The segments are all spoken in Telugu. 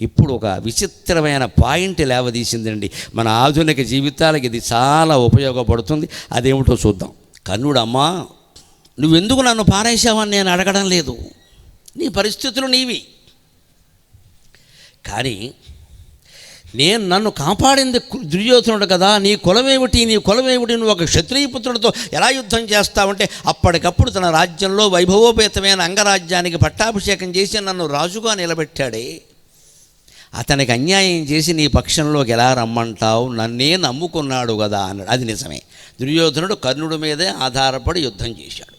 ఇప్పుడు ఒక విచిత్రమైన పాయింట్ లేవదీసిందండి. మన ఆధునిక జీవితాలకు ఇది చాలా ఉపయోగపడుతుంది. అదేమిటో చూద్దాం. కన్నుడమ్మా నువ్వెందుకు నన్ను పారేశావని నేను అడగడం లేదు. నీ పరిస్థితులు నీవి. కానీ నేను నన్ను కాపాడింది దుర్యోధనుడు కదా. నీ కులమేమిటి నీ కులమేమిటి నువ్వు ఒక క్షత్రియపుత్రుడితో ఎలా యుద్ధం చేస్తావంటే అప్పటికప్పుడు తన రాజ్యంలో వైభవోపేతమైన అంగరాజ్యానికి పట్టాభిషేకం చేసి నన్ను రాజుగా నిలబెట్టాడే. అతనికి అన్యాయం చేసి నీ పక్షంలోకి ఎలా రమ్మంటావు? నన్నే నమ్ముకున్నాడు కదా అన్నాడు. అది నిజమే. దుర్యోధనుడు కర్ణుడి మీదే ఆధారపడి యుద్ధం చేశాడు.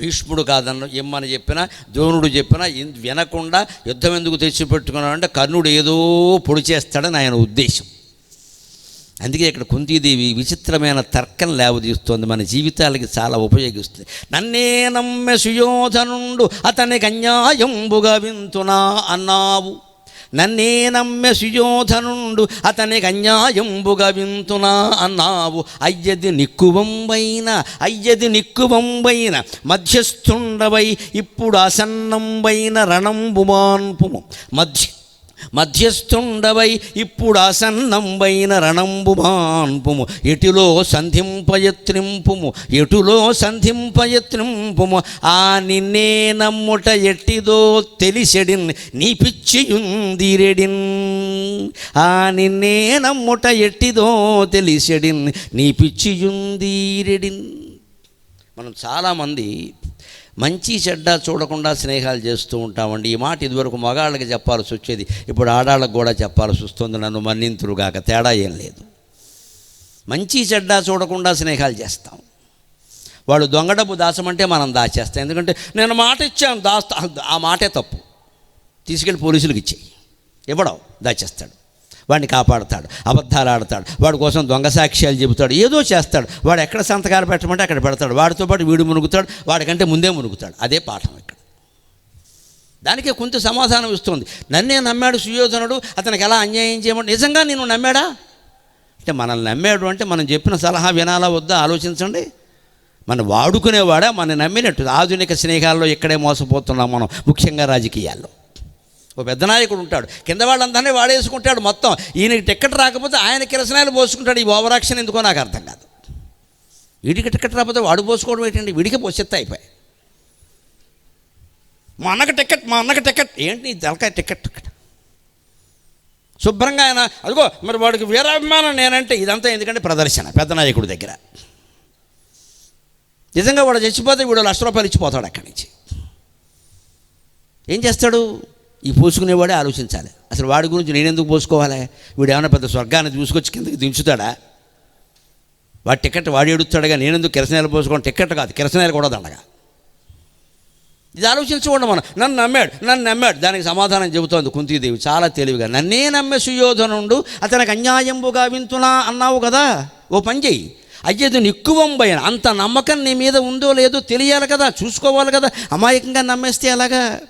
భీష్ముడు కాదన్న ఇమ్మని చెప్పినా ద్రోణుడు చెప్పినా వినకుండా యుద్ధం ఎందుకు తెచ్చిపెట్టుకున్నాడు అంటే కర్ణుడు ఏదో పొడి చేస్తాడని ఆయన ఉద్దేశం. అందుకే ఇక్కడ కుంతీదేవి విచిత్రమైన తర్కం లేవదీస్తోంది. మన జీవితాలకి చాలా ఉపయోగిస్తుంది. నన్నే నమ్మె సుయోధనుండు అతనికి అన్యాయంబుగా వింతునా అన్నావు. నన్నే నమ్మె సుయోధనుండు అతనికి అన్యాయంబుగా వింతునా అన్నావు. అయ్యది నిక్కువంబైన అయ్యది నిక్కువంబైన మధ్యస్థుండవై ఇప్పుడు అసన్నంబైన రణంబుమాన్పుము. మధ్య మధ్యస్థుండవై ఇప్పుడు ఆసన్నంబైన రణంబు మాన్పుము ఎటులో సంధింపయత్రింపుము ఎటులో సంధింపయత్రింపుము ఆ నిన్నే నమ్ముట ఎట్టిదో తెలిసెడిన్ నీ పిచ్చియుందిరెడిన్. ఆ నిన్నే నమ్ముట ఎట్టిదో తెలిసెడిన్ నీ పిచ్చియుందిరెడిన్. మనం చాలామంది మంచి చెడ్డ చూడకుండా స్నేహాలు చేస్తూ ఉంటామండి. ఈ మాట ఇదివరకు మగాళ్ళకి చెప్పాల్సి వచ్చేది. ఇప్పుడు ఆడాళ్ళకు కూడా చెప్పాల్సి వస్తుంది. నన్ను మన్నింతురుగాక తేడా ఏం లేదు. మంచి చెడ్డ చూడకుండా స్నేహాలు చేస్తాం. వాడు దొంగ డబ్బు దాచమంటే మనం దాచేస్తాం. ఎందుకంటే నేను మాట ఇచ్చాను. దాస్తా ఆ మాటే తప్పు. తీసుకెళ్ళి పోలీసులకు ఇచ్చేయి. ఇవ్వడం దాచేస్తాడు. వాడిని కాపాడతాడు అబద్ధాలు ఆడతాడు వాడి కోసం దొంగ సాక్ష్యాలు చెబుతాడు ఏదో చేస్తాడు. వాడు ఎక్కడ సంతకాలు పెట్టమంటే అక్కడ పెడతాడు. వాడితో పాటు వీడు మునుగుతాడు వాడికంటే ముందే మునుగుతాడు. అదే పాఠం ఇక్కడ. దానికే కొంత సమాధానం ఇస్తుంది. నన్నే నమ్మాడు సుయోధనుడు అతనికి ఎలా అన్యాయం చేయమంటే నిజంగా నేను నమ్మాడా? అంటే మనల్ని నమ్మాడు అంటే మనం చెప్పిన సలహా వినాలా వద్దా? ఆలోచించండి. మనం వాడుకునేవాడా? మన నమ్మినట్టు. ఆధునిక స్నేహాల్లో ఇక్కడే మోసపోతున్నాం మనం ముఖ్యంగా రాజకీయాల్లో. ఓ పెద్ద నాయకుడు ఉంటాడు. కింద వాళ్ళందరినీ వాడేసుకుంటాడు మొత్తం. ఈయనకి టికెట్ రాకపోతే ఆయన కిరసనాయలు పోసుకుంటాడు. ఈ ఓవరాక్షన్ ఎందుకో నాకు అర్థం కాదు. వీడికి టికెట్ రాకపోతే వాడు పోసుకోవడం ఏంటండి? వీడికి పోసెత్త అయిపోయి మా అన్నకి టికెట్ మా అన్నకి టికెట్ ఏంటి నీ తలకాయ టికెట్ టికెట్ శుభ్రంగా ఆయన అదిగో మరి వాడికి వీరాభిమానం నేనంటే ఇదంతా ఎందుకంటే ప్రదర్శన పెద్ద నాయకుడి దగ్గర. నిజంగా వాడు చచ్చిపోతే వీడు లక్ష రూపాయలు ఇచ్చిపోతాడు అక్కడి నుంచి. ఏం చేస్తాడు? ఈ పోసుకునేవాడే ఆలోచించాలి. అసలు వాడి గురించి నేను ఎందుకు పోసుకోవాలి? వీడు ఏమైనా పెద్ద స్వర్గాన్ని చూసుకొచ్చి కిందకి దించుతాడా? వాడి టికెట్ వాడి ఎడుతాడుగా నేనెందుకు కిరసనాయలు పోసుకోవడం టికెట్ కాదు కిరసనాయలు కూడా దండగా. ఇది ఆలోచించకుండా మనం. నన్ను నమ్మాడు నన్ను నమ్మాడు. దానికి సమాధానం చెబుతోంది కుంతీదేవి. చాలా తెలివిగా. నన్నే నమ్మే సుయోధనుండు అతనికి అన్యాయంబుగా వింటున్నా అన్నావు కదా? ఓ పని చెయ్యి. అయ్యేది నిక్కువంబైన. అంత నమ్మకం నీ మీద ఉందో లేదో తెలియాలి కదా చూసుకోవాలి కదా. అమాయకంగా నమ్మేస్తే ఎలాగా?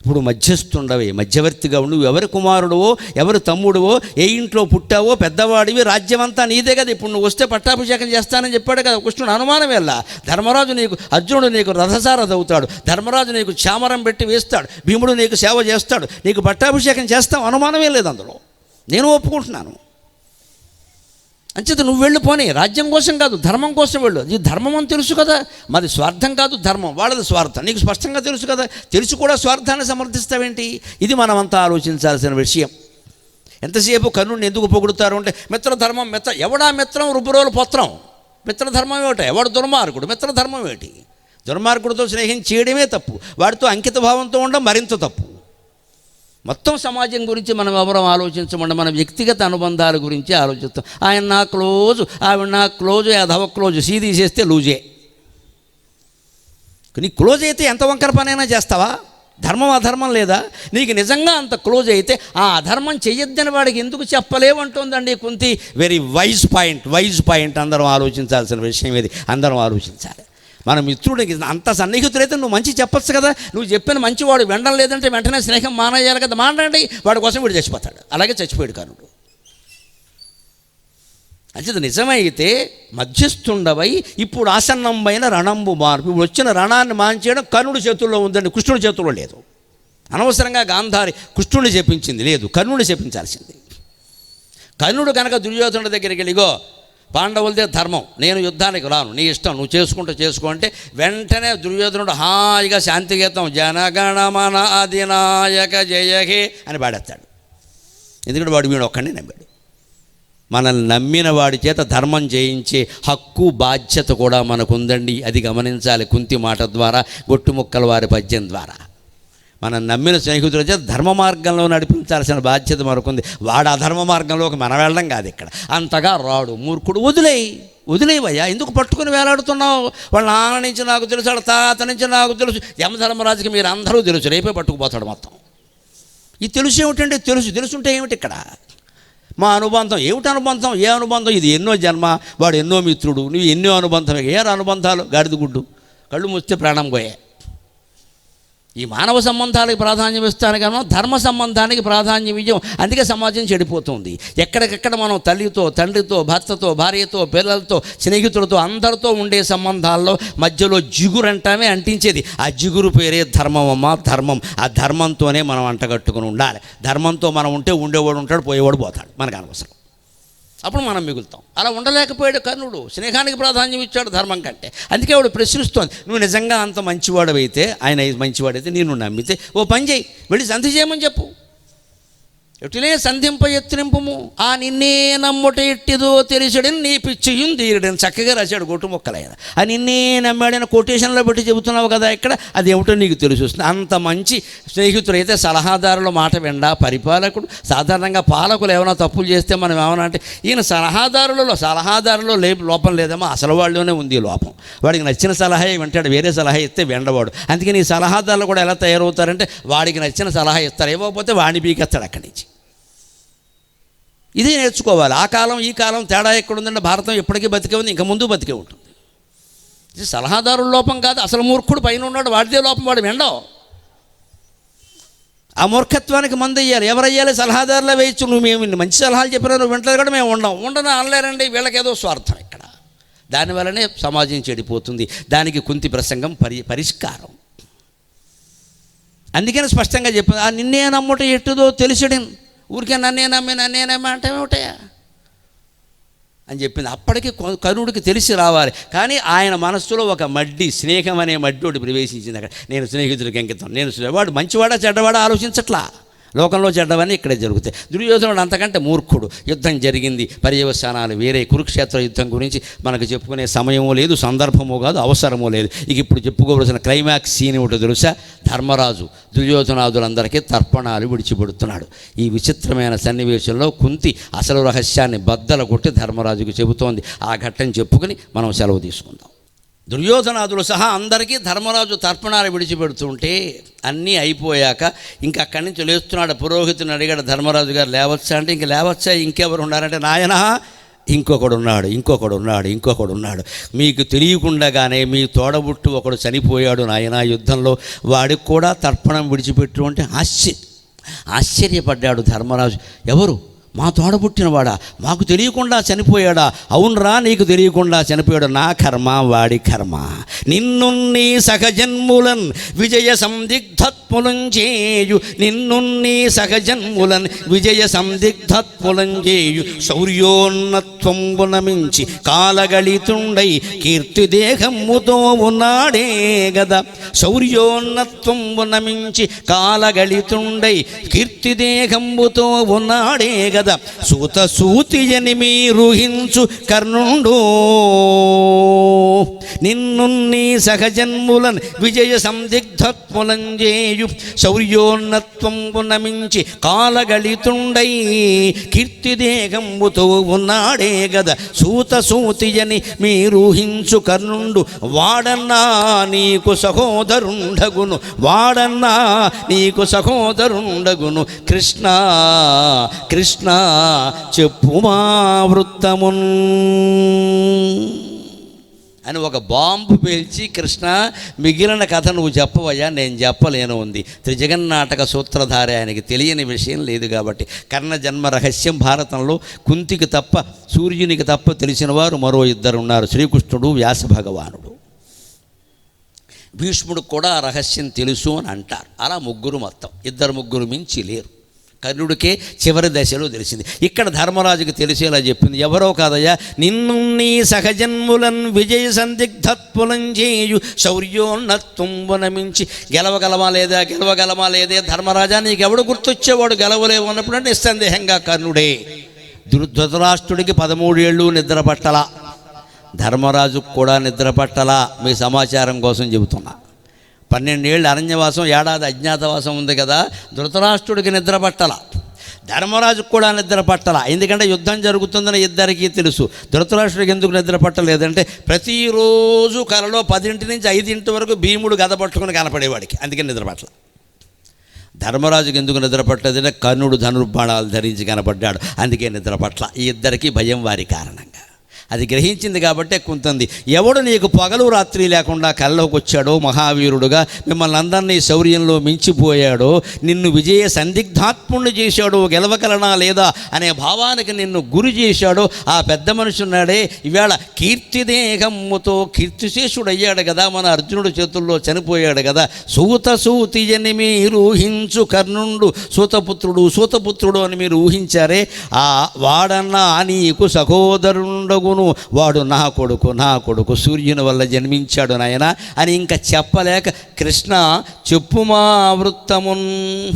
ఇప్పుడు మధ్యస్థుండవే మధ్యవర్తిగా ఉండు. ఎవరి కుమారుడువో ఎవరి తమ్ముడువో ఏ ఇంట్లో పుట్టావో పెద్దవాడివి రాజ్యమంతా నీదే కదా. ఇప్పుడు నువ్వు వస్తే పట్టాభిషేకం చేస్తానని చెప్పాడు కదా కృష్ణుడు. అనుమానం వెళ్ళా ధర్మరాజు నీకు అర్జునుడు నీకు రథసారథ అవుతాడు ధర్మరాజు నీకు చామరం పెట్టి వేస్తాడు. భీముడు నీకు సేవ చేస్తాడు. నీకు పట్టాభిషేకం చేస్తాం. అనుమానమే లేదు అందులో. నేను ఒప్పుకుంటున్నాను. అంచేత నువ్వు వెళ్ళు పోనీ. రాజ్యం కోసం కాదు ధర్మం కోసం వెళ్ళు. నీ ధర్మం అని తెలుసు కదా. మరి స్వార్థం కాదు ధర్మం. వాళ్ళది స్వార్థం. నీకు స్పష్టంగా తెలుసు కదా. తెలుసు కూడా స్వార్థాన్ని సమర్థిస్తావేంటి? ఇది మనమంతా ఆలోచించాల్సిన విషయం. ఎంతసేపు కర్ణుడిని ఎందుకు పొగుడుతారు అంటే మిత్రధర్మం మిత్ర ఎవడా మిత్రం రుబ్బురోలు పొత్రం. మిత్రధర్మం ఏమిట? ఎవడు దుర్మార్గుడు? మిత్రధర్మం ఏమిటి? దుర్మార్గుడితో స్నేహం చేయడమే తప్పు. వాడితో అంకిత భావంతో ఉండడం మరింత తప్పు. మొత్తం సమాజం గురించి మనం ఎవరం ఆలోచించమండి? మన వ్యక్తిగత అనుబంధాల గురించి ఆలోచిస్తాం. ఆయన నా క్లోజ్ ఆవిడ నా క్లోజ్ అధవ క్లోజ్ సీ తీసేస్తే లూజే. నీ క్లోజ్ అయితే ఎంత వంకర పనైనా చేస్తావా? ధర్మం అధర్మం లేదా? నీకు నిజంగా అంత క్లోజ్ అయితే ఆ అధర్మం చేయొద్దని వాడికి ఎందుకు చెప్పలేమంటుందండి Kunti? Very wise point wise point అందరం ఆలోచించాల్సిన విషయం ఇది. అందరం ఆలోచించాలి. మన మిత్రుడికి అంత సన్నిహితుడైతే నువ్వు మంచి చెప్పచ్చు కదా. నువ్వు చెప్పిన మంచివాడు వెండం లేదంటే వెంటనే స్నేహం మానేయాలి కదా. మానండి వాడి కోసం వీడు చచ్చిపోతాడు. అలాగే చచ్చిపోయాడు కర్ణుడు. అంచేది నిజమైతే మధ్యస్థుండవై ఇప్పుడు ఆసన్నంబైన రణంబు మార్పు ఇప్పుడు వచ్చిన రణాన్ని మాంచేయడం కర్ణుడి చేతుల్లో ఉందండి కృష్ణుడి చేతుల్లో లేదు. అనవసరంగా గాంధారి కృష్ణుడిని చెప్పించింది లేదు కర్ణుడిని చెప్పించాల్సింది. కర్ణుడు కనుక దుర్యోధనుడి దగ్గరికి వెళ్ళిగో పాండవులదే ధర్మం. నేను యుద్ధానికి రాను. నీ ఇష్టం. నువ్వు చేసుకుంటూ చేసుకో అంటే వెంటనే దుర్యోధనుడు హాయిగా శాంతిగీతం జనగణమన అధినాయక జయహే అని పాడేస్తాడు. ఎందుకంటే వాడు వీడు ఒక్కడిని నమ్మాడు. మనల్ని నమ్మిన వాడి చేత ధర్మం చేయించే హక్కు బాధ్యత కూడా మనకు ఉందండి అది గమనించాలి కుంతి మాట ద్వారా గొట్టుముక్కల వారి పద్యం ద్వారా. మనం నమ్మిన స్నేహితుల చేత ధర్మ మార్గంలో నడిపించాల్సిన బాధ్యత మనకుంది వాడు అధర్మ మార్గంలోకి మనం వెళ్ళడం కాదు ఇక్కడ. అంతగా రాడు మూర్ఖుడు. వదిలేయి వదిలేవయ్యా ఎందుకు పట్టుకుని వేలాడుతున్నావు? వాళ్ళ నాన్న నుంచి నాకు తెలుసు వాళ్ళ తాత నుంచి నాకు తెలుసు. యమధర్మరాజుకి మీరు అందరూ తెలుసు రేపే పట్టుకుపోతాడు మొత్తం. ఇది తెలుసు ఏమిటంటే తెలుసు. తెలుసుంటే ఏమిటి ఇక్కడ? మా అనుబంధం. ఏమిటి అనుబంధం? ఏ అనుబంధం? ఇది ఎన్నో జన్మ. వాడు ఎన్నో మిత్రుడు. నువ్వు ఎన్నో అనుబంధం ఏ అనుబంధాలు? గాడిదగుడ్డు కళ్ళు ముస్తే ప్రాణం పోయే. ఈ మానవ సంబంధాలకు ప్రాధాన్యం ఇస్తాను కన్నా ధర్మ సంబంధానికి ప్రాధాన్యం ఇవ్వం అందుకే సమాజం చెడిపోతుంది. ఎక్కడికెక్కడ మనం తల్లితో తండ్రితో భర్తతో భార్యతో పిల్లలతో స్నేహితులతో అందరితో ఉండే సంబంధాల్లో మధ్యలో జిగురు అంటామే అంటించేది. ఆ జిగురు పేరే ధర్మం అమ్మ ధర్మం. ఆ ధర్మంతోనే మనం అంటగట్టుకుని ఉండాలి. ధర్మంతో మనం ఉంటే ఉండేవాడు ఉంటాడు పోయేవాడు పోతాడు. మనకు అనవసరం. అప్పుడు మనం మిగులుతాం. అలా ఉండలేకపోయాడు కర్ణుడు. స్నేహానికి ప్రాధాన్యం ఇచ్చాడు ధర్మం కంటే. అందుకే ఆవిడ ప్రశ్నిస్తోంది నువ్వు నిజంగా అంత మంచివాడవైతే ఆయన మంచివాడైతే నేను నమ్మితే ఓ పని చేయి వెళ్ళి సంధి చేయమని చెప్పు. ఎటులే సంధింప ఎత్తినింపుము ఆ నిన్నే నమ్ముట ఎట్టిదో తెలిసడని నీ పిచ్చియుం తీరడని చక్కగా రాశాడు గొట్టు మొక్కలైన. ఆ నిన్నే నమ్మాడని కొటేషన్లో పెట్టి చెబుతున్నావు కదా ఇక్కడ? అది ఏమిటో నీకు తెలిసి వస్తుంది. అంత మంచి స్నేహితుడైతే సలహాదారుల మాట విండా పరిపాలకుడు. సాధారణంగా పాలకులు ఏమైనా తప్పులు చేస్తే మనం ఏమైనా అంటే ఈయన సలహాదారులలో సలహాదారులో లే లోపం లేదేమో అసలు వాళ్ళలోనే ఉంది లోపం. వాడికి నచ్చిన సలహా వింటాడు వేరే సలహా ఇస్తే వెండవాడు. అందుకని ఈ సలహాదారులు కూడా ఎలా తయారవుతారంటే వాడికి నచ్చిన సలహా ఇస్తారు. ఇవ్వకపోతే వాడిని పీకెత్తాడు అక్కడి నుంచి. ఇది నేర్చుకోవాలి. ఆ కాలం ఈ కాలం తేడా ఎక్కడుందంటే భారతం ఎప్పటికీ బతికే ఉంది ఇంకా ముందు బతికే ఉంటుంది. ఇది సలహాదారుల లోపం కాదు అసలు మూర్ఖుడు పైన ఉన్నాడు వాడిదే లోపం వాడు వెండవు ఆ మూర్ఖత్వానికి మందు అయ్యాలి ఎవరయ్యాలి? సలహాదారులే వేయచ్చు. నువ్వు మేము మంచి సలహాలు చెప్పినా నువ్వు వింటది కూడా మేము ఉండం. ఉండను అనలేరండి. వీళ్ళకేదో స్వార్థం ఇక్కడ. దానివల్లనే సమాజం చెడిపోతుంది. దానికి కుంతి ప్రసంగం పరి పరిష్కారం. అందుకని స్పష్టంగా చెప్పింది ఆ నిన్నే నమ్ముట ఎట్టుదో తెలిసడం ఊరికే నన్నే నమ్మి నన్నే నమ్మి అంటే ఏమిటయా అని చెప్పింది. అప్పటికి కొ- కరుణుడికి తెలిసి రావాలి. కానీ ఆయన మనస్సులో ఒక మడ్డి స్నేహం అనే మడ్డి ఒకటి ప్రవేశించింది అక్కడ. నేను స్నేహితుడికి అంకితం నేను వాడు మంచివాడా చెడ్డవాడా ఆలోచించట్లా? లోకంలో చెడ్డవన్నీ ఇక్కడే జరుగుతాయి. దుర్యోధనుడు అంతకంటే మూర్ఖుడు. యుద్ధం జరిగింది. పర్యవసానాలు వేరే కురుక్షేత్ర యుద్ధం గురించి మనకు చెప్పుకునే సమయము లేదు సందర్భము కాదు అవసరము లేదు. ఇక ఇప్పుడు చెప్పుకోవలసిన క్లైమాక్స్ సీన్ ఒకటి తెలుసా? ధర్మరాజు దుర్యోధనాదులందరికీ తర్పణాలు విడిచిపెడుతున్నాడు. ఈ విచిత్రమైన సన్నివేశంలో కుంతి అసలు రహస్యాన్ని బద్దలు కొట్టి ధర్మరాజుకు చెబుతోంది. ఆ ఘట్టం చెప్పుకుని మనం సెలవు తీసుకుందాం. దుర్యోధనాదులు సహా అందరికీ ధర్మరాజు తర్పణాలు విడిచిపెడుతుంటే అన్నీ అయిపోయాక ఇంకా అక్కడి నుంచి లేస్తున్నాడు పురోహితుని అడిగాడు ధర్మరాజు గారు లేవచ్చా? అంటే ఇంక లేవచ్చా? ఇంకెవరు ఉన్నారంటే నాయన ఇంకొకడు ఉన్నాడు ఇంకొకడు ఉన్నాడు ఇంకొకడు ఉన్నాడు మీకు తెలియకుండానే మీ తోడబుట్టు ఒకడు చనిపోయాడు నాయనా యుద్ధంలో. వాడికి కూడా తర్పణం విడిచిపెట్టు అంటే ఆశ్చర్య. ఆశ్చర్యపడ్డాడు ధర్మరాజు. ఎవరు? మా తోడబుట్టినవాడా మాకు తెలియకుండా చనిపోయాడా? అవునరా నీకు తెలియకుండా చనిపోయాడు. నా కర్మ వాడి కర్మ. నిన్ను నీ సహజన్ములన్ విజయ సందిగ్ధత్ములం చేయు నిన్ను నీ సహజన్ములన్ విజయ సందిగ్ధత్ములం చేయు. శౌర్యోన్నత్వంబున మించి కాలగళితుండై కీర్తిదేహముతో ఉన్నాడే గదా. శౌర్యోన్నత్వంబున మించి కాలగళితుండై కీర్తిదేహంబుతో ఉన్నాడే గదా. కదా సూత సూతియని మీరు హించు కర్ణుండు. నిన్ను నీ సహజన్ములన్ విజయ సందిగ్ధత్ములం శౌర్యోన్నత్వం శౌర్యోన్నత్వంబున కాలగళితుండై కీర్తిదేహంబుతో ఉన్నాడే గద సూత సూతియని మీరు హించు కర్ణుండు వాడన్నా నీకు సహోదరుండగును వాడన్నా నీకు సహోదరుండగును కృష్ణ కృష్ణ చెప్పు మా వృత్తమున్ అని ఒక బాంబు పేల్చి కృష్ణ మిగిలిన కథ నువ్వు చెప్పవయ్యా నేను చెప్పలేను ఉంది. త్రిజగన్నాటక సూత్రధారి ఆయనకి తెలియని విషయం లేదు కాబట్టి. కర్ణ జన్మ రహస్యం భారతంలో కుంతికి తప్ప సూర్యునికి తప్ప తెలిసిన వారు మరో ఇద్దరు ఉన్నారు శ్రీకృష్ణుడు వ్యాస భగవానుడు భీష్ముడు కూడా ఆ రహస్యం తెలుసు అని అంటారు. అలా ముగ్గురు మొత్తం. ఇద్దరు ముగ్గురు మించి లేరు. కర్ణుడికే చివరి దశలో తెలిసింది. ఇక్కడ ధర్మరాజుకి తెలిసేలా చెప్పింది. ఎవరో కాదయ్యా నిన్ను నీ సహజన్ములన్ విజయ సందిగ్ధత్పులం చేయు శౌర్యోన్నత్వంబునమించి గెలవగలమా లేదా గెలవగలమా లేదే? ధర్మరాజా నీకెవడు గుర్తొచ్చేవాడు? గెలవలేవు అన్నప్పుడు నిస్సందేహంగా కర్ణుడే. ధృ- ధృతరాష్ట్రుడికి పదమూడేళ్ళు నిద్రపట్టల ధర్మరాజుకు కూడా నిద్రపట్టలా మీ సమాచారం కోసం చెబుతున్నా. పన్నెండేళ్ళు అరణ్యవాసం ఏడాది అజ్ఞాతవాసం ఉంది కదా ధృతరాష్ట్రుడికి నిద్ర పట్టల. ధర్మరాజుకు కూడా నిద్ర పట్టల. ఎందుకంటే యుద్ధం జరుగుతుందని ఇద్దరికీ తెలుసు. ధృతరాష్ట్రుడికి ఎందుకు నిద్ర పట్టలేదంటే ప్రతిరోజు కలలో పదింటి నుంచి ఐదింటి వరకు భీముడు గద పట్టుకుని కనపడేవాడికి. అందుకే నిద్ర పట్టల. ధర్మరాజుకి ఎందుకు నిద్ర పట్టలేదంటే కర్ణుడు ధనుర్బాణాలు ధరించి కనపడ్డాడు. అందుకే నిద్ర పట్ల ఈ ఇద్దరికీ భయం వారి కారణంగా. అది గ్రహించింది కాబట్టే కుంతంది. ఎవడు నీకు పగలు రాత్రి లేకుండా కల్లోకి వచ్చాడో మహావీరుడుగా మిమ్మల్ని అందరినీ శౌర్యంలో మించిపోయాడో నిన్ను విజయ సందిగ్ధాత్ముణ్ణి చేశాడో గెలవగలనా లేదా అనే భావానికి నిన్ను గురి చేశాడో ఆ పెద్ద మనిషి ఉన్నాడే. ఇవాళ కీర్తిదేహమ్ముతో కీర్తిశేషుడయ్యాడు కదా మన అర్జునుడు చేతుల్లో చనిపోయాడు కదా. సూత సూతి అని మీరు ఊహించు కర్ణుండు సూతపుత్రుడు సూతపుత్రుడు అని మీరు ఊహించారే. ఆ వాడన్నా నీకు సహోదరుండగును. వాడు నా కొడుకు నా కొడుకు సూర్యుని వల్ల జన్మించాడు నాయన అని ఇంకా చెప్పలేక కృష్ణ చెప్పుమా వృత్తమున్.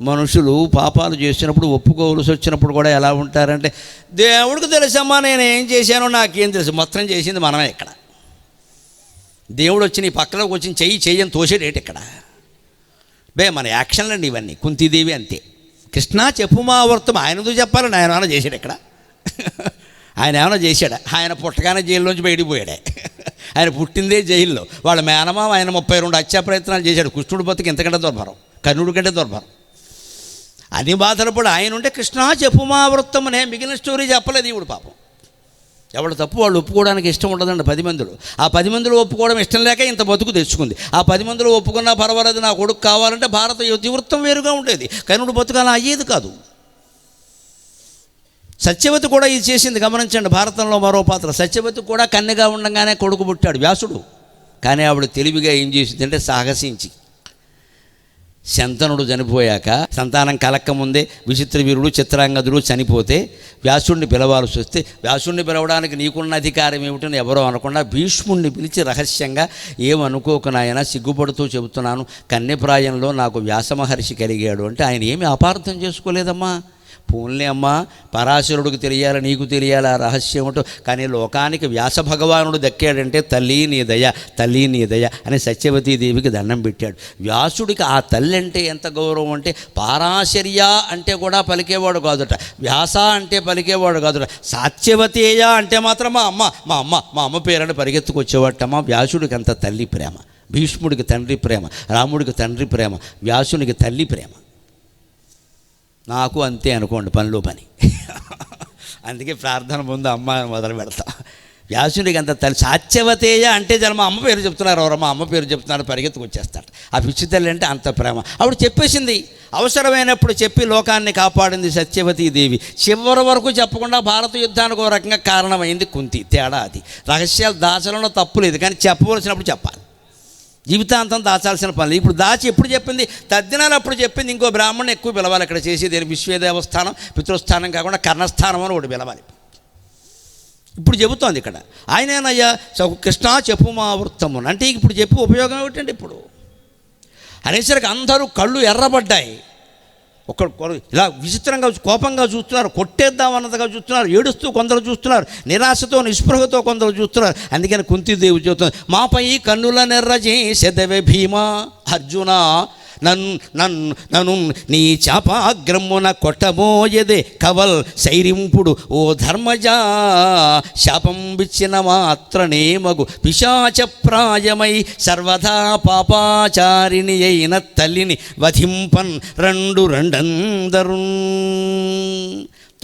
మనుషులు పాపాలు చేసినప్పుడు ఒప్పుకోవలసి వచ్చినప్పుడు కూడా ఎలా ఉంటారంటే దేవుడికి తెలుసమ్మా నేను ఏం చేశానో నాకేం తెలుసు మొత్తం చేసింది మనమే ఇక్కడ. దేవుడు వచ్చి నీ పక్కలోకి వచ్చి చెయ్యి చెయ్యని తోసేటేటి ఇక్కడ. బే మన యాక్షన్లు అండి ఇవన్నీ కుంతిదేవి అంతే. కృష్ణ చెప్పు మా వర్తం ఆయనతో చెప్పాలని ఆయన చేశాడు ఇక్కడ. ఆయన ఏమైనా చేశాడు? ఆయన పుట్టగానే జైల్లోంచి బయటికి పోయాడే. ఆయన పుట్టిందే జైల్లో. వాళ్ళ మేనమామ ఆయన ముప్పై రెండు హత్యా ప్రయత్నాలు చేశాడు. కృష్ణుడు బతుకు ఎంతకంటే దుర్భరం. కర్ణుడి కంటే దుర్భరం. అది కూడా ఆయన ఉంటే కృష్ణ చెప్పుమా వృత్తం అనే మిగిలిన స్టోరీ చెప్పలేదు ఇప్పుడు పాపం. ఎవడు తప్పు వాళ్ళు ఒప్పుకోవడానికి ఇష్టం ఉండదండి పది మందిలో. ఆ పది మందిలో ఒప్పుకోవడం ఇష్టం లేక ఇంత బతుకు తెచ్చుకుంది. ఆ పది మందిలో ఒప్పుకున్నా పర్వాలేదు నా కొడుకు కావాలంటే భారత ఇతివృత్తం వేరుగా ఉండేది. కనుడు బతుకు అలా అయ్యేది కాదు. సత్యవతి కూడా ఇది చేసింది గమనించండి భారతంలో మరో పాత్ర. సత్యవతి కూడా కన్నెగా ఉండగానే కొడుకు పుట్టాడు వ్యాసుడు. కానీ ఆవిడ తెలివిగా ఏం చేసిందంటే సాహసించి. శంతనుడు చనిపోయాక సంతానం కలక్క ముందే విచిత్ర వీరుడు చిత్రాంగదుడు చనిపోతే వ్యాసుడిని పిలవాల్సి వస్తే వ్యాసుడిని పిలవడానికి నీకున్న అధికారం ఏమిటని ఎవరో అనకుండా భీష్ముడిని పిలిచి రహస్యంగా ఏమనుకోకునాయనా సిగ్గుపడుతూ చెబుతున్నాను కన్యప్రాయంలో నాకు వ్యాసమహర్షి కలిగాడు అంటే ఆయన ఏమి అపార్థం చేసుకోలేదమ్మా. పోన్లే అమ్మా పరాశరుడికి తెలియాలి నీకు తెలియాలి ఆ రహస్యం ఏమిటో? కానీ లోకానికి వ్యాస భగవానుడు దక్కాడంటే తల్లి నీ దయ తల్లి నీ దయ అని సత్యవతీదేవికి దండం పెట్టాడు. వ్యాసుడికి ఆ తల్లి అంటే ఎంత గౌరవం అంటే పారాశర్య అంటే కూడా పలికేవాడు కాదుట. వ్యాస అంటే పలికేవాడు కాదుట. సాత్యవతేయ అంటే మాత్రం మా అమ్మ మా అమ్మ మా అమ్మ పేరని పరిగెత్తుకొచ్చేవాటమ్మ. వ్యాసుడికి అంత తల్లి ప్రేమ భీష్ముడికి తండ్రి ప్రేమ రాముడికి తండ్రి ప్రేమ వ్యాసునికి తల్లి ప్రేమ. నాకు అంతే అనుకోండి పనిలో పని. అందుకే ప్రార్థన ముందు అమ్మ మొదలు పెడతా. వ్యాసుడికి అంత తల్లి సాత్యవతేయ అంటే జన్మ అమ్మ పేరు చెప్తున్నారు ఎవరో మా అమ్మ పేరు చెప్తున్నారు పరిగెత్తుకు వచ్చేస్తాడు ఆ పిచ్చి తల్లి అంటే అంత ప్రేమ. ఆవిడ చెప్పేసింది అవసరమైనప్పుడు చెప్పి లోకాన్ని కాపాడింది సత్యవతీ దేవి. చివరి వరకు చెప్పకుండా భారత యుద్ధానికి ఒక రకంగా కారణమైంది కుంతి తేడా అది. రహస్యాలు దాచడంలో తప్పు లేదు కానీ చెప్పవలసినప్పుడు చెప్పాలి. జీవితాంతం దాచాల్సిన పనులు. ఇప్పుడు దాచి ఎప్పుడు చెప్పింది? తద్దినాలు అప్పుడు చెప్పింది ఇంకో బ్రాహ్మణ్ ఎక్కువ పిలవాలి ఇక్కడ చేసేది విశ్వదేవస్థానం పితృస్థానం కాకుండా కర్ణస్థానం అని ఒకటి పిలవాలి. ఇప్పుడు చెబుతోంది ఇక్కడ. ఆయనేనయ్యా స- కృష్ణ చెప్పు మా వృత్తము అంటే ఇప్పుడు చెప్పు ఉపయోగం ఏమిటండి ఇప్పుడు? అనేసరికి అందరూ కళ్ళు ఎర్రబడ్డాయి. ఒకడు ఇలా విచిత్రంగా కోపంగా చూస్తున్నారు కొట్టేద్దామన్నదిగా చూస్తున్నారు ఏడుస్తూ కొందరు చూస్తున్నారు నిరాశతో నిస్పృహతో కొందరు చూస్తున్నారు. అందుకని కుంతిదేవి చూస్తున్నారు మాపై కన్నుల నెర్ర శదవే భీమా అర్జున నన్ను నన్ను నన్ను నీ చాపాగ్రమ్మున కొట్టబోయదే కవల్ శైరింపుడు ఓ ధర్మజా. శాపం మాత్రనే మగు పిశాచప్రాయమై సర్వదా పాపాచారిణి అయిన తల్లిని వధింపన్ రెండు రెండందరు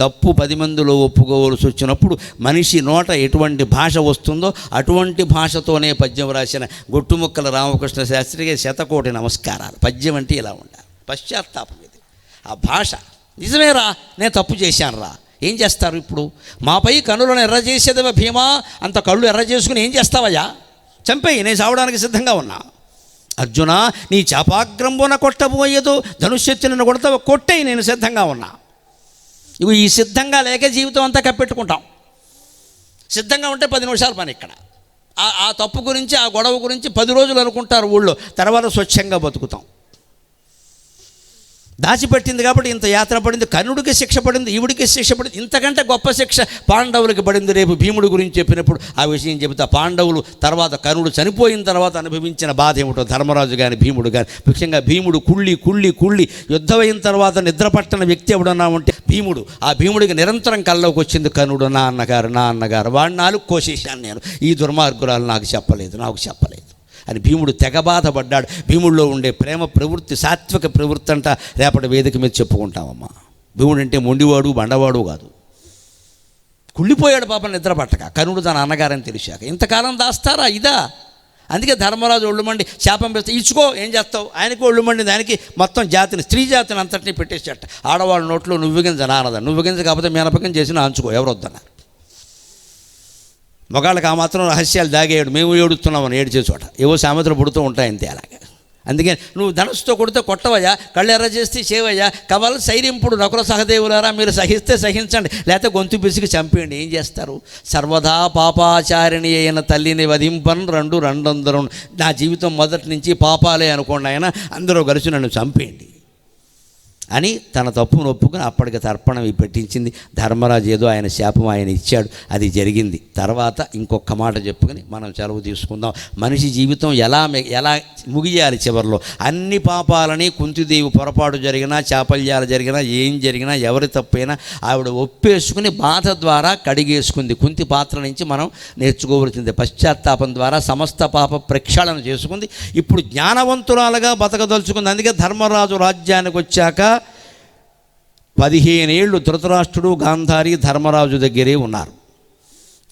తప్పు పది మందిలో ఒప్పుకోవలసి వచ్చినప్పుడు మనిషి నోట ఎటువంటి భాష వస్తుందో అటువంటి భాషతోనే పద్యం రాసిన గొట్టుముక్కల రామకృష్ణ శాస్త్రికి శతకోటి నమస్కారాలు. పద్యం అంటే ఇలా ఉండాలి. పశ్చాత్తాపం ఇది. ఆ భాష నిజమేరా నేను తప్పు చేశాను రా. ఏం చేస్తారు ఇప్పుడు? మాపై కనులను ఎర్ర చేసేదవా భీమా? అంత కళ్ళు ఎర్ర చేసుకుని ఏం చేస్తావయ్యా? చంపేయి నేను చావడానికి సిద్ధంగా ఉన్నా. అర్జున నీ చాపాగ్రంబున కొట్టబోయేదు ధనుష్యత్తు నిన్ను కొడతావు కొట్టేయి నేను సిద్ధంగా ఉన్నా. ఇవి ఈ సిద్ధంగా లేక జీవితం అంతా కప్పెట్టుకుంటాం. సిద్ధంగా ఉంటే పది నిమిషాల పని ఇక్కడ. ఆ- ఆ తప్పు గురించి ఆ గొడవ గురించి పది రోజులు అనుకుంటారు ఊళ్ళో. తర్వాత స్వచ్ఛంగా బతుకుతాం. దాచిపెట్టింది కాబట్టి ఇంత యాత్ర పడింది కర్ణుడికి శిక్ష పడింది ఈవుడికి శిక్ష పడింది. ఇంతకంటే గొప్ప శిక్ష పాండవులకి పడింది రేపు భీముడి గురించి చెప్పినప్పుడు. ఆ విషయం చెబుతా పాండవులు తర్వాత కర్ణుడు చనిపోయిన తర్వాత అనుభవించిన బాధ ఏమిటో ధర్మరాజు కానీ భీముడు కానీ ముఖ్యంగా భీముడు కుళ్ళి కుళ్ళి కుళ్ళి యుద్ధమైన తర్వాత నిద్ర పట్టని వ్యక్తి ఎవడన్నా ఉంటే భీముడు ఆ భీముడికి నిరంతరం కల్లోకి వచ్చింది కర్ణుడు. నా అన్నగారు నా అన్నగారు వాడు నాలుగు కోసేశాను నేను. ఈ దుర్మార్గురాలు నాకు చెప్పలేదు నాకు చెప్పలేదు. అని భీముడు తెగ బాధపడ్డాడు. భీముడిలో ఉండే ప్రేమ ప్రవృత్తి సాత్విక ప్రవృత్తి అంట రేపటి వేదిక మీద చెప్పుకుంటామమ్మా భీముడు అంటే మొండివాడు బండవాడు కాదు. కుళ్ళిపోయాడు పాపం నిద్ర పట్టక. కరుణుడు తన అన్నగారని తెలిసాక. ఇంతకాలం దాస్తారా ఇదా? అందుకే ధర్మరాజు ఒళ్ళుమండి శాపం పెడితే ఇచ్చుకో ఏం చేస్తావు? ఆయనకు ఒళ్ళుమండి దానికి మొత్తం జాతిని స్త్రీ జాతిని అంతటినీ పెట్టేసేట ఆడవాళ్ళ నోట్లో నువ్వు గింజ నానద? నువ్వు గింజ కాకపోతే మినపకం చేసి అంచుకో ఎవరొద్దన్నారు? మగాళ్ళకి ఆ మాత్రం రహస్యాలు దాగేయడు. మేము ఏడుస్తున్నామని ఏడిచే చోట. ఏవో సామెతలు పుడుతూ ఉంటాయి అంతే అలాగే. అందుకని నువ్వు ధనస్సుతో కొడితే కొట్టవయ్యా కళ్ళు ఎర్ర చేస్తే చేవయ్యా కవల సైరింపుడు నకుల సహదేవులారా మీరు సహిస్తే సహించండి. లేకపోతే గొంతు పిసికి చంపేయండి. ఏం చేస్తారు? సర్వదా పాపాచారిణి అయిన తల్లిని వధింపన్ రెండు రెండొందరం నా జీవితం మొదటి నుంచి పాపాలే అనుకోండి ఆయన. అందరూ కలిసి నన్ను చంపేయండి. అని తన తప్పును ఒప్పుకుని అప్పటికి తర్పణం పెట్టించింది. ధర్మరాజు ఏదో ఆయన శాపం ఆయన ఇచ్చాడు. అది జరిగింది. తర్వాత ఇంకొక మాట చెప్పుకుని మనం సెలవు తీసుకుందాం. మనిషి జీవితం ఎలా ఎలా ముగియాలి చివరిలో? అన్ని పాపాలని కుంతిదేవి పొరపాటు జరిగినా చాపల్యాలు జరిగినా ఏం జరిగినా ఎవరి తప్పైనా ఆవిడ ఒప్పేసుకుని బాధ ద్వారా కడిగేసుకుంది. కుంతి పాత్ర నుంచి మనం నేర్చుకోవలసింది పశ్చాత్తాపం ద్వారా సమస్త పాప ప్రక్షాళన చేసుకుంది. ఇప్పుడు జ్ఞానవంతురాలుగా బతకదలుచుకుంది. అందుకే ధర్మరాజు రాజ్యానికి వచ్చాక పదిహేనేళ్ళు ధృతరాష్ట్రుడు గాంధారి ధర్మరాజు దగ్గరే ఉన్నారు.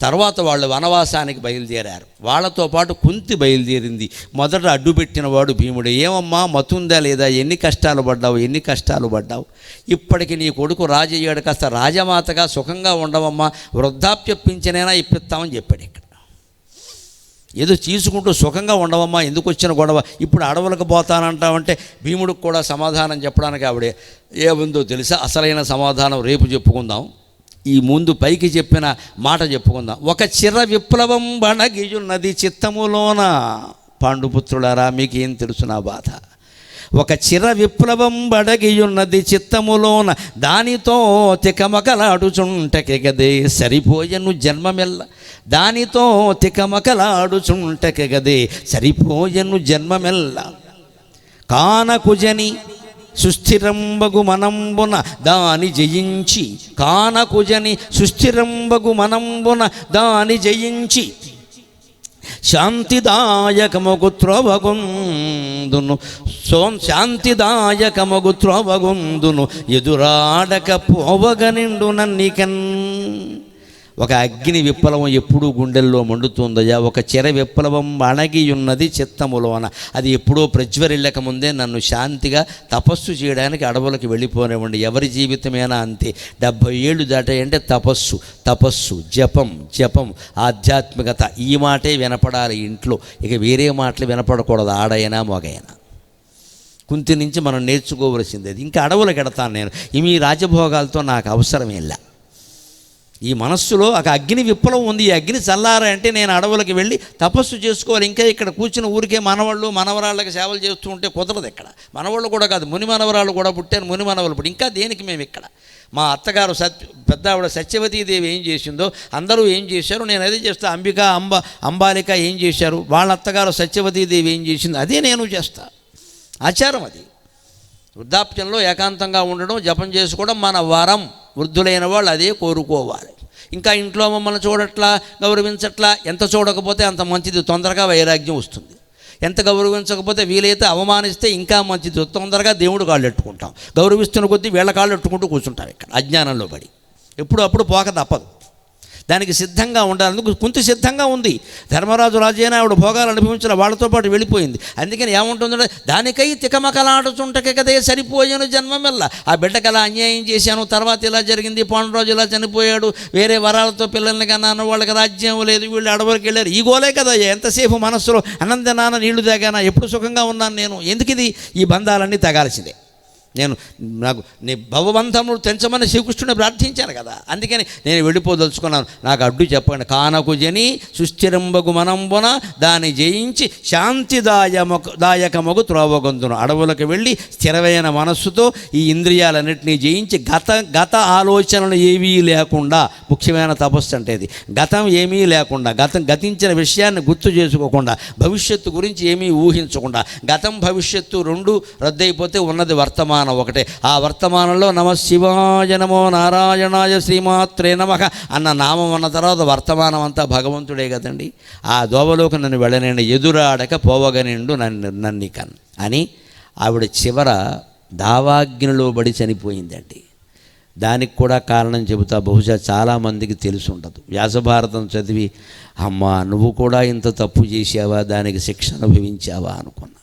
తర్వాత వాళ్ళు వనవాసానికి బయలుదేరారు. వాళ్ళతో పాటు కుంతి బయలుదేరింది. మొదట అడ్డుపెట్టినవాడు భీముడు. ఏమమ్మా మతుందా లేదా? ఎన్ని కష్టాలు పడ్డావు? ఎన్ని కష్టాలు పడ్డావు? ఇప్పటికి నీ కొడుకు రాజయ్యాడు. కాస్త రాజమాతగా సుఖంగా ఉండవమ్మా. వృద్ధాప్య పింఛనైనా ఇప్పిస్తామని చెప్పాడు ఇక్కడ. ఏదో తీసుకుంటూ సుఖంగా ఉండవమ్మా ఎందుకు వచ్చిన గొడవ? ఇప్పుడు అడవులకు పోతానంటావంటే భీముడికి కూడా సమాధానం చెప్పడానికి ఆవిడే ఏముందో తెలుసా? అసలైన సమాధానం రేపు చెప్పుకుందాం. ఈ ముందు పైకి చెప్పిన మాట చెప్పుకుందాం. ఒక చిర విప్లవం బణగిజున్నది చిత్తములోన. పాండుపుత్రులారా మీకేం తెలుసు నా బాధ? ఒక చిర విప్లవం బడగియున్నది చిత్తములోన. దానితో తికమకలాడుచుంటకెగదే సరిపోయను జన్మమెల్ల. దానితో తికమకలాడుచుంటకెగదే సరిపోయను జన్మమెల్ల. కానకుజని సుస్థిరంబగు మనంబున దాని జయించి కానకుజని సుస్థిరంబగు మనంబున దాని జయించి శాంతిదాయకమగు త్రోవగుందును సోం శాంతిదాయకమగు త్రోవగుందును ఎదురాడక పోవగనిండు నన్నికన్ ఒక అగ్ని విప్లవం ఎప్పుడూ గుండెల్లో మండుతుందయ్యా. ఒక చెర విప్లవం అణగి ఉన్నది చిత్తములోన. అది ఎప్పుడో ప్రజ్వరిల్లక ముందే నన్ను శాంతిగా తపస్సు చేయడానికి అడవులకు వెళ్ళిపోనివ్వండి. ఎవరి జీవితమైనా అంతే? డెబ్భై ఏళ్ళు దాటాయంటే తపస్సు తపస్సు జపం జపం ఆధ్యాత్మికత ఈ మాటే వినపడాలి ఇంట్లో. ఇక వేరే మాటలు వినపడకూడదు ఆడైనా మగైనా. కుంతి నుంచి మనం నేర్చుకోవలసింది అది ఇంకా అడవులకు ఎడతాను నేను. ఈ మీ రాజభోగాలతో నాకు అవసరమేలా ఈ మనస్సులో ఒక అగ్ని విప్లవం ఉంది. ఈ అగ్ని చల్లారంటే నేను అడవులకు వెళ్ళి తపస్సు చేసుకోవాలి. ఇంకా ఇక్కడ కూర్చుని ఊరికే మనవాళ్ళు మనవరాళ్ళకి సేవలు చేస్తూ ఉంటే కుదరదు ఇక్కడ. మనవాళ్ళు కూడా కాదు ముని మనవరాళ్ళు కూడా పుట్టారు ముని మనవలు పుట్టి ఇంకా దేనికి మేము ఇక్కడ? మా అత్తగారు సత్య పెద్ద ఆవిడ సత్యవతీదేవి ఏం చేసిందో అందరూ ఏం చేశారు? నేను అదే చేస్తా. అంబిక అంబ అంబాలిక ఏం చేశారు? వాళ్ళ అత్తగారు సత్యవతీదేవి ఏం చేసింది? అదే నేను చేస్తా. ఆచారం అది. వృద్ధాప్యంలో ఏకాంతంగా ఉండడం జపం చేసుకోవడం మన వరం. వృద్ధులైన వాళ్ళు అదే కోరుకోవాలి. ఇంకా ఇంట్లో మమ్మల్ని చూడట్లా గౌరవించట్లా ఎంత చూడకపోతే అంత మంచిది తొందరగా వైరాగ్యం వస్తుంది. ఎంత గౌరవించకపోతే వీలైతే అవమానిస్తే ఇంకా మంచిది తొందరగా దేవుడు కాళ్ళు ఎట్టుకుంటాం. గౌరవిస్తున్న కొద్దీ వీళ్ళ కాళ్ళు ఎట్టుకుంటూ కూర్చుంటాం ఇక్కడ అజ్ఞానంలో పడి. ఎప్పుడు అప్పుడు పోక తప్పదు. దానికి సిద్ధంగా ఉండాలి. కుంతి సిద్ధంగా ఉంది. ధర్మరాజు రాజైన ఆవిడ భోగాలు అనుభవించిన వాళ్ళతో పాటు వెళ్ళిపోయింది. అందుకని ఏముంటుందంటే దానికై తికమకలాడుచుంటకే కదే సరిపోయాను జన్మమెల్ల. ఆ బిడ్డకి అలా అన్యాయం చేశాను. తర్వాత ఇలా జరిగింది. పాండురాజు ఇలా చనిపోయాడు. వేరే వరాలతో పిల్లల్ని కన్నాను వాళ్ళకి రాజ్యం లేదు. వీళ్ళు అడవులకు వెళ్ళారు. ఈ గోలే కదా. ఎంతసేపు మనస్సులో అనంత నాన్న నీళ్ళు తాగానా? ఎప్పుడు సుఖంగా ఉన్నాను నేను? ఎందుకు ఇది ఈ బంధాలన్నీ తగాల్సిందే. నేను నాకు నీ భవబంధములు తెంచమని శ్రీకృష్ణుని ప్రార్థించాను కదా. అందుకని నేను వెళ్ళిపోదలుచుకున్నాను. నాకు అడ్డు చెప్పండి కానకు జని సుస్థిరంబగు మనంబున దాన్ని జయించి శాంతిదాయమకు దాయకమగు త్రోవగొందును. అడవులకు వెళ్ళి స్థిరమైన మనస్సుతో ఈ ఇంద్రియాలన్నింటినీ జయించి గత గత ఆలోచనలు ఏవీ లేకుండా ముఖ్యమైన తపస్సు అంటే ఇది. గతం ఏమీ లేకుండా గతం గతించిన విషయాన్ని గుర్తు చేసుకోకుండా భవిష్యత్తు గురించి ఏమీ ఊహించకుండా గతం భవిష్యత్తు రెండు రద్దయిపోతే ఉన్నది వర్తమానం. ఒకటే. ఆ వర్తమానంలో నమ శివాయ నమో నారాయణాయ శ్రీమాత్రే నమ అన్న నామం అన్న తర్వాత వర్తమానం అంతా భగవంతుడే కదండి. ఆ దోవలోకి నన్ను వెళ్ళనేను ఎదురాడక పోవగనిండు నన్ను నన్ను కన్ అని ఆవిడ చివర దావాగ్నిలో బడి చనిపోయిందండి. దానికి కూడా కారణం చెబుతా బహుశా చాలామందికి తెలిసి ఉండదు వ్యాసభారతం చదివి అమ్మా నువ్వు కూడా ఇంత తప్పు చేసావా దానికి శిక్ష అనుభవించావా? అనుకున్నా.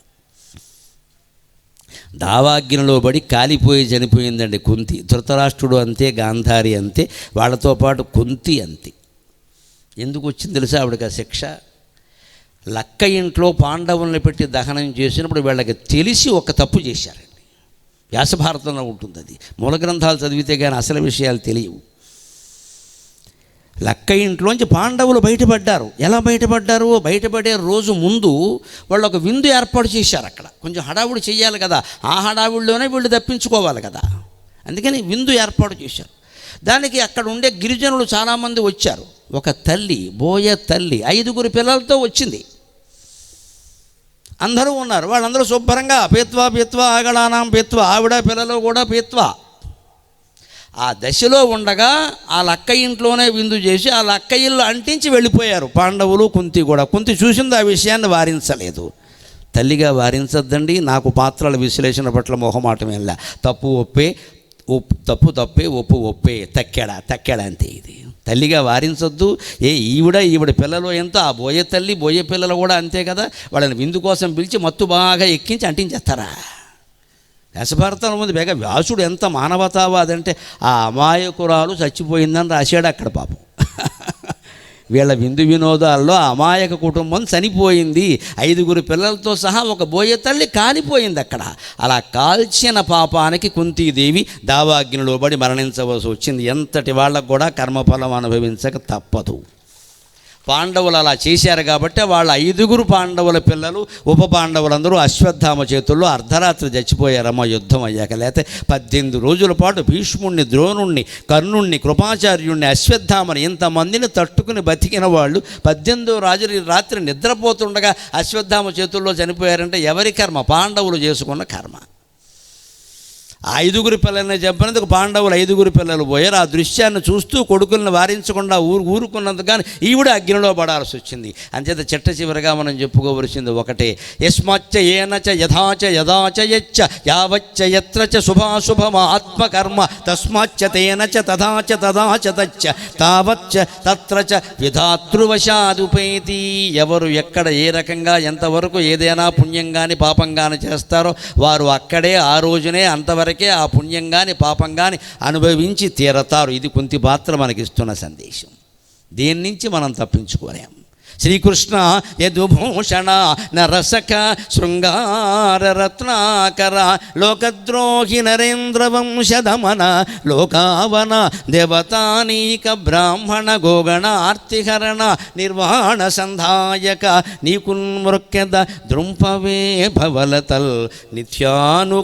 దావాగ్నిలో పడి కాలిపోయి చనిపోయిందండి కుంతి. ధృతరాష్ట్రుడు అంతే గాంధారి అంతే వాళ్ళతో పాటు కుంతి అంతే. ఎందుకు వచ్చింది తెలుసా ఆవిడకి ఆ శిక్ష? లక్క ఇంట్లో పాండవుల్ని పెట్టి దహనం చేసినప్పుడు వీళ్ళకి తెలిసి ఒక తప్పు చేశారండి. వ్యాసభారతంలో ఉంటుంది అది మూల గ్రంథాలు చదివితే కానీ అసలు విషయాలు తెలియవు. లక్క ఇంట్లోంచి పాండవులు బయటపడ్డారు. ఎలా బయటపడ్డారు? బయటపడే రోజు ముందు వాళ్ళు ఒక విందు ఏర్పాటు చేశారు అక్కడ. కొంచెం హడావుడి చేయాలి కదా. ఆ హడావుడిలోనే వీళ్ళు తప్పించుకోవాలి కదా. అందుకని విందు ఏర్పాటు చేశారు. దానికి అక్కడ ఉండే గిరిజనులు చాలామంది వచ్చారు. ఒక తల్లి బోయ తల్లి ఐదుగురు పిల్లలతో వచ్చింది. అందరూ ఉన్నారు. వాళ్ళందరూ శుభ్రంగా పీత్వా పీత్వా ఆగడానాం పీత్వా ఆవిడ పిల్లలు కూడా పీత్వా. ఆ దశలో ఉండగా వాళ్ళ అక్క ఇంట్లోనే విందు చేసి వాళ్ళ అక్క ఇల్లు అంటించి వెళ్ళిపోయారు. పాండవులు కుంతి కూడా. కుంతి చూసింది ఆ విషయాన్ని వారించలేదు. తల్లిగా వారించద్దండి. నాకు పాత్రల విశ్లేషణ పట్ల మొహమాటమేలా తప్పు ఒప్పే ఉప్పు తప్పు తప్పే ఒప్పు ఒప్పే. తక్కెడ తక్కెడ అంతే ఇది. తల్లిగా వారించొద్దు. ఏ ఈవిడ ఈవిడ పిల్లలు ఎంత ఆ బోయ తల్లి బోయ పిల్లలు కూడా అంతే కదా. వాళ్ళని విందు కోసం పిలిచి మత్తు బాగా ఎక్కించి అంటించేస్తారా? దశభారతంలో ఉంది. బేగ వ్యాసుడు ఎంత మానవతావాదంటే ఆ అమాయకురాలు చచ్చిపోయిందని రాశాడు అక్కడ పాపం. వీళ్ళ విందు వినోదాల్లో అమాయక కుటుంబం చనిపోయింది. ఐదుగురు పిల్లలతో సహా ఒక బోయ తల్లి కాలిపోయింది అక్కడ. అలా కాల్చిన పాపానికి కుంతీదేవి దావాగ్నిలో పడి మరణించవలసి వచ్చింది. ఎంతటి వాళ్ళకు కూడా కర్మఫలం అనుభవించక తప్పదు. పాండవులు అలా చేశారు కాబట్టి వాళ్ళ ఐదుగురు పాండవుల పిల్లలు ఉప పాండవులందరూ అశ్వత్థామ చేతుల్లో అర్ధరాత్రి చచ్చిపోయారమ్మ యుద్ధం అయ్యాక. లేకపోతే పద్దెనిమిది రోజుల పాటు భీష్ముణ్ణి ద్రోణుణ్ణి కర్ణుణ్ణి కృపాచార్యుణ్ణి అశ్వత్థామని ఇంతమందిని తట్టుకుని బతికిన వాళ్ళు పద్దెనిమిదో రాజు రాత్రి నిద్రపోతుండగా అశ్వత్థామ చేతుల్లో చనిపోయారంటే ఎవరి కర్మ? పాండవులు చేసుకున్న కర్మ. ఐదుగురు పిల్లల్ని చెప్పినందుకు పాండవులు ఐదుగురు పిల్లలు పోయారు. ఆ దృశ్యాన్ని చూస్తూ కొడుకులను వారించకుండా ఊరు ఊరుకున్నందుకు కానీ ఈవిడ అగ్నిలో పడాల్సి వచ్చింది. అంచేత చిట్ట చివరిగా మనం చెప్పుకోవలసింది ఒకటే. యస్మాచ్చ ఏనచ యథాచ యథాచ యచ్చ యావచ్చ యత్ర చ శుభాశుభమ ఆత్మకర్మ తస్మాచ్చ తేనచ తథాచ తదాచ తచ్చ తావచ్చ తత్రచ చ విధాతృవశాదుపేతి. ఎవరు ఎక్కడ ఏ రకంగా ఎంతవరకు ఏదైనా పుణ్యం కానీ పాపం కానీ చేస్తారో వారు అక్కడే ఆ రోజునే అంతవరకు ఆ పుణ్యం కానీ పాపం కానీ అనుభవించి తీరతారు. ఇది కొంత పాత్ర మనకిస్తున్న సందేశం. దీని నుంచి మనం తప్పించుకోలేము. శ్రీకృష్ణ యదుభూషణ నరసక శృంగార రత్నాకర లోకద్రోహి నరేంద్ర వంశధమన లోకావన దేవతానీక బ్రాహ్మణ గోగణ ఆర్తిహరణ నిర్వాణ సంధాయక నీకున్మృక్యద ద్రుంపవే భవలతల్ నిత్యానుకంపానిధి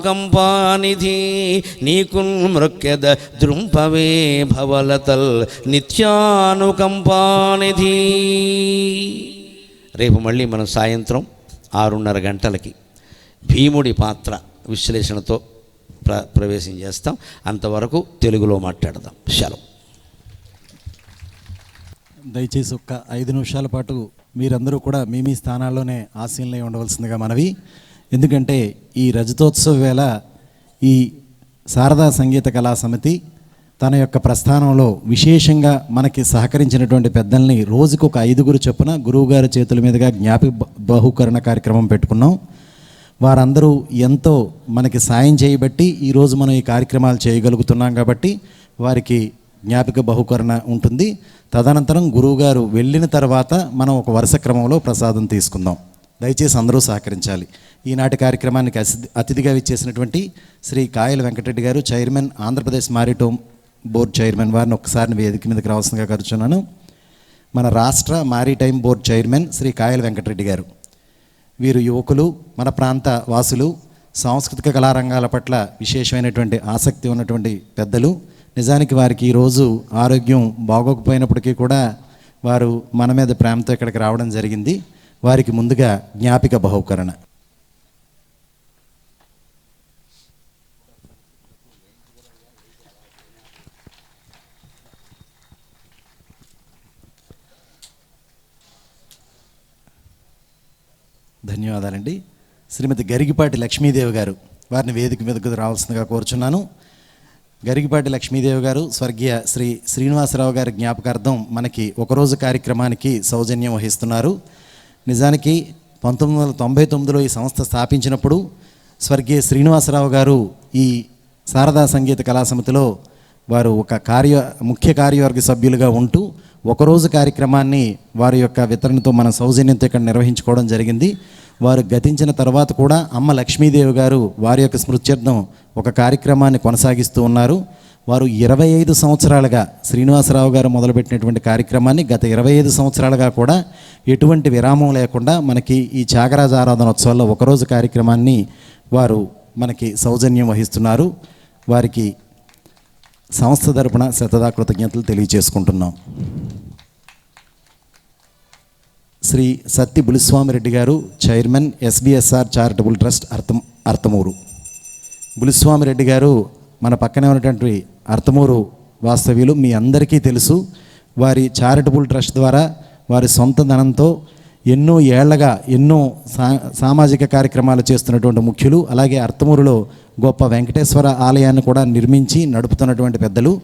నీకున్మృక్యద ద్రుంపవే భవలతల్ నిత్యానుకంపానిధి. రేపు మళ్ళీ మనం సాయంత్రం ఆరున్నర గంటలకి భీముడి పాత్ర విశ్లేషణతో ప్ర ప్రవేశం చేస్తాం. అంతవరకు తెలుగులో మాట్లాడదాం. సెలవు దయచేసి ఒక్క ఐదు నిమిషాల పాటు మీరందరూ కూడా మీ మీ స్థానాల్లోనే ఆశీనులై ఉండవలసిందిగా మనవి. ఎందుకంటే ఈ రజతోత్సవ వేళ ఈ శారదా సంగీత కళా సమితి తన యొక్క ప్రస్థానంలో విశేషంగా మనకి సహకరించినటువంటి పెద్దల్ని రోజుకు ఒక ఐదుగురు చొప్పున గురువుగారి చేతుల మీదుగా జ్ఞాపి బహుకరణ కార్యక్రమం పెట్టుకున్నాం. వారందరూ ఎంతో మనకి సాయం చేయబట్టి ఈరోజు మనం ఈ కార్యక్రమాలు చేయగలుగుతున్నాం కాబట్టి వారికి జ్ఞాపిక బహుకరణ ఉంటుంది. తదనంతరం గురువుగారు వెళ్ళిన తర్వాత మనం ఒక వరుస క్రమంలో ప్రసాదం తీసుకుందాం. దయచేసి అందరూ సహకరించాలి. ఈనాటి కార్యక్రమానికి అతిథిగా విచ్చేసినటువంటి శ్రీ కాయల వెంకటరెడ్డి గారు chairman Andhra Pradesh maritime board chairman వారిని ఒకసారి వేదిక మీదకి రావాల్సిందిగా కలుచున్నాను మన రాష్ట్ర maritime board chairman Shri Kayala Venkatareddy గారు. వీరు యువకులు మన ప్రాంత వాసులు సాంస్కృతిక కళారంగాల పట్ల విశేషమైనటువంటి ఆసక్తి ఉన్నటువంటి పెద్దలు. నిజానికి వారికి ఈరోజు ఆరోగ్యం బాగోకపోయినప్పటికీ కూడా వారు మన మీద ప్రేమతో ఇక్కడికి రావడం జరిగింది. వారికి ముందుగా జ్ఞాపిక బహుకరణ. ధన్యవాదాలండి. శ్రీమతి గరిగిపాటి లక్ష్మీదేవి గారు వారిని వేదిక మీదకు రావాల్సిందిగా కోరుచున్నాను. గరిగిపాటి లక్ష్మీదేవి గారు స్వర్గీయ శ్రీ శ్రీనివాసరావు గారి జ్ఞాపకార్థం మనకి ఒకరోజు కార్యక్రమానికి సౌజన్యం వహిస్తున్నారు. నిజానికి పంతొమ్మిది వందల తొంభై తొమ్మిదిలో ఈ సంస్థ స్థాపించినప్పుడు స్వర్గీయ శ్రీనివాసరావు గారు ఈ శారదా సంగీత కళా సమితిలో వారు ఒక కార్య ముఖ్య కార్యవర్గ సభ్యులుగా ఉంటూ ఒకరోజు కార్యక్రమాన్ని వారి యొక్క వితరణతో మన సౌజన్యంతో ఇక్కడ నిర్వహించుకోవడం జరిగింది. వారు గతించిన తర్వాత కూడా అమ్మ లక్ష్మీదేవి గారు వారి యొక్క స్మృత్యర్థం ఒక కార్యక్రమాన్ని కొనసాగిస్తూ ఉన్నారు. వారు ఇరవై ఐదు సంవత్సరాలుగా శ్రీనివాసరావు గారు మొదలుపెట్టినటువంటి కార్యక్రమాన్ని గత ఇరవై ఐదు సంవత్సరాలుగా కూడా ఎటువంటి విరామం లేకుండా మనకి ఈ త్యాగరాజ ఆరాధనోత్సవాల్లో ఒకరోజు కార్యక్రమాన్ని వారు మనకి సౌజన్యం వహిస్తున్నారు. వారికి సంస్థ తరపున శతదా కృతజ్ఞతలు తెలియజేసుకుంటున్నాం శ్రీ సత్తి బులిస్వామిరెడ్డి గారు చైర్మన్ ఎస్బిఎస్ఆర్ చారిటబుల్ ట్రస్ట్ అర్థం అర్థమూరు. బులిస్వామిరెడ్డి గారు మన పక్కనే ఉన్నటువంటి అర్థమూరు వాస్తవ్యులు మీ అందరికీ తెలుసు. వారి చారిటబుల్ ట్రస్ట్ ద్వారా వారి సొంత ధనంతో ఎన్నో ఏళ్ళగా ఎన్నో సా సామాజిక కార్యక్రమాలు చేస్తున్నటువంటి ముఖ్యులు అలాగే అర్థమూరులో గొప్ప వెంకటేశ్వర ఆలయాన్ని కూడా నిర్మించి నడుపుతున్నటువంటి పెద్దలు.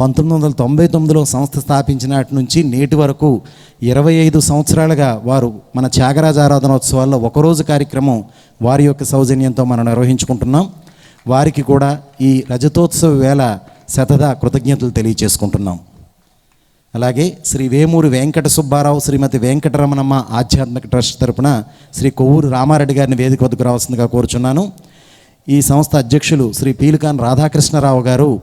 పంతొమ్మిది వందల తొంభై తొమ్మిదిలో సంస్థ స్థాపించినటి నుంచి నేటి వరకు ఇరవై ఐదు సంవత్సరాలుగా వారు మన త్యాగరాజ ఆరాధనోత్సవాల్లో ఒకరోజు కార్యక్రమం వారి యొక్క సౌజన్యంతో మనం నిర్వహించుకుంటున్నాం. వారికి కూడా ఈ రజతోత్సవ వేళ శతదా కృతజ్ఞతలు తెలియచేసుకుంటున్నాం. అలాగే శ్రీ వేమూరి వెంకట సుబ్బారావు శ్రీమతి వెంకటరమణమ్మ ఆధ్యాత్మిక ట్రస్ట్ తరపున శ్రీ కొవ్వూరు రామారెడ్డి గారిని వేదిక వద్దకు రావాల్సిందిగా కోరుచున్నాను. ఈ సంస్థ అధ్యక్షులు శ్రీ పీలికాన్ రాధాకృష్ణరావు గారు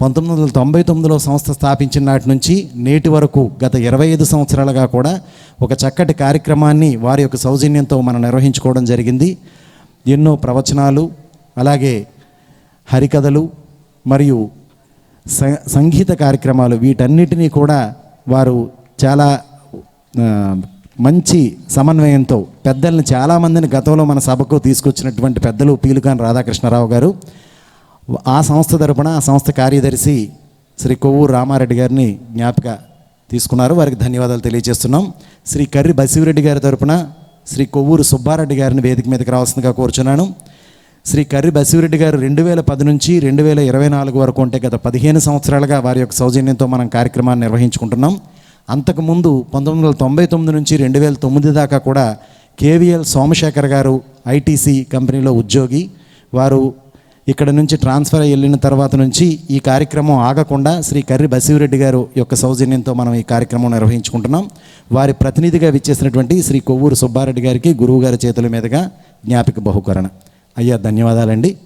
పంతొమ్మిది వందల తొంభై తొమ్మిదిలో సంస్థ స్థాపించిన నాటి నుంచి నేటి వరకు గత ఇరవై ఐదు సంవత్సరాలుగా కూడా ఒక చక్కటి కార్యక్రమాన్ని వారి యొక్క సౌజన్యంతో మనం నిర్వహించుకోవడం జరిగింది. ఎన్నో ప్రవచనాలు అలాగే హరికథలు మరియు స- సంగీత కార్యక్రమాలు వీటన్నిటినీ కూడా వారు చాలా మంచి సమన్వయంతో పెద్దల్ని చాలామందిని గతంలో మన సభకు తీసుకొచ్చినటువంటి పెద్దలు పీలుకాన్ రాధాకృష్ణరావు గారు ఆ సంస్థ తరపున ఆ సంస్థ కార్యదర్శి శ్రీ కొవ్వూరు రామారెడ్డి గారిని జ్ఞాపిక తీసుకున్నారు. వారికి ధన్యవాదాలు తెలియజేస్తున్నాం. శ్రీ కర్రి బసివిరెడ్డి గారి తరపున శ్రీ కొవ్వూరు సుబ్బారెడ్డి గారిని వేదిక మీదకి రావాల్సిందిగా కోరుచున్నాను. శ్రీ కర్రి బసివిరెడ్డి గారు రెండు వేల పది నుంచి రెండు వేల ఇరవై నాలుగు వరకు ఉంటే గత పదిహేను సంవత్సరాలుగా వారి యొక్క సౌజన్యంతో మనం కార్యక్రమాన్ని నిర్వహించుకుంటున్నాం. అంతకుముందు పంతొమ్మిది వందల తొంభై తొమ్మిది నుంచి రెండు వేల తొమ్మిది దాకా కూడా కేవీఎల్ సోమశేఖర్ గారు ఐటీసీ కంపెనీలో ఉద్యోగి. వారు ఇక్కడ నుంచి ట్రాన్స్ఫర్ అయ్యి వెళ్ళిన తర్వాత నుంచి ఈ కార్యక్రమం ఆగకుండా శ్రీ కర్రి బసివిరెడ్డి గారు యొక్క సౌజన్యంతో మనం ఈ కార్యక్రమం నిర్వహించుకుంటున్నాం. వారి ప్రతినిధిగా విచ్చేసినటువంటి శ్రీ కొవ్వూరు సుబ్బారెడ్డి గారికి గురువు గారి చేతుల మీదుగా జ్ఞాపిక బహుకరణ. అయ్యా ధన్యవాదాలండి.